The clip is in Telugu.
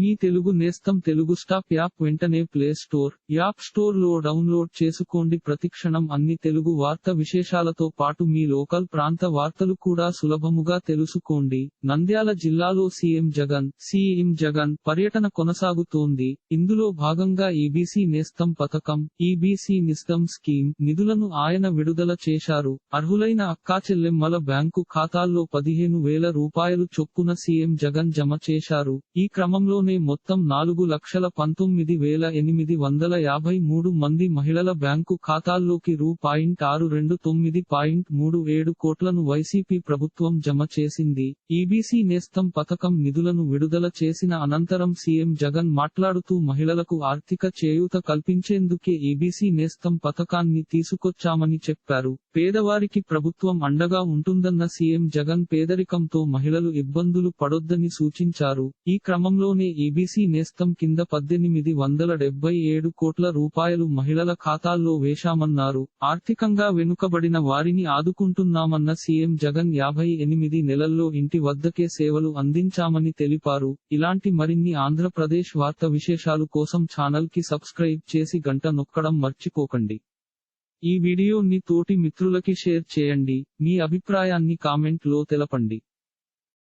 మీ తెలుగు నేస్తం తెలుగు స్టాప్ యాప్ వెంటనే ప్లే స్టోర్ యాప్ స్టోర్లో డౌన్లోడ్ చేసుకోండి. ప్రతిక్షణం అన్ని తెలుగు వార్త విశేషాలతో పాటు మీ లోకల్ ప్రాంత వార్తలు కూడా సులభముగా తెలుసుకోండి. నంద్యాల జిల్లాలో సీఎం జగన్ సీఎం జగన్ పర్యటన కొనసాగుతోంది. ఇందులో భాగంగా ఈబీసీ నేస్తం పథకం ఈబీసీ నిస్తం స్కీమ్ నిధులను ఆయన విడుదల చేశారు. అర్హులైన అక్కాచెల్లెమ్మల బ్యాంకు ఖాతాల్లో పదిహేను వేల రూపాయలు చొప్పున సీఎం జగన్ జమ చేశారు. ఈ క్రమంలో క్రమంలోనే మొత్తం నాలుగు లక్షల పంతొమ్మిది వేల ఎనిమిది వందల యాభై మూడు మంది మహిళల బ్యాంకు ఖాతాల్లోకి రూ. పాయింట్ ఆరు రెండు తొమ్మిది పాయింట్ మూడు ఏడు కోట్లను వైసీపీ ప్రభుత్వం జమ చేసింది. ఈబీసీ నేస్తం పథకం నిధులను విడుదల చేసిన అనంతరం సీఎం జగన్ మాట్లాడుతూ మహిళలకు ఆర్థిక చేయూత కల్పించేందుకే ఈబీసీ నేస్తం పథకాన్ని తీసుకొచ్చామని చెప్పారు. పేదవారికి ప్రభుత్వం అండగా ఉంటుందన్న సీఎం జగన్ పేదరికంతో మహిళలు ఇబ్బందులు పడొద్దని సూచించారు. ఈ క్రమంలోనే ఈబీసీ నేస్తం కింద పద్దెనిమిది వందల డెబ్బై ఏడు కోట్ల రూపాయలు మహిళల ఖాతాల్లో వేశామన్నారు. ఆర్థికంగా వెనుకబడిన వారిని ఆదుకుంటున్నామన్న సీఎం జగన్ యాభై ఎనిమిది నెలల్లో ఇంటి వద్దకే సేవలు అందించామని తెలిపారు. ఇలాంటి మరిన్ని ఆంధ్రప్రదేశ్ వార్త విశేషాలు కోసం ఛానల్కి సబ్స్క్రైబ్ చేసి గంట నొక్కడం మర్చిపోకండి. ఈ వీడియోని తోటి మిత్రులకి షేర్ చేయండి. మీ అభిప్రాయాన్ని కామెంట్లో తెలపండి.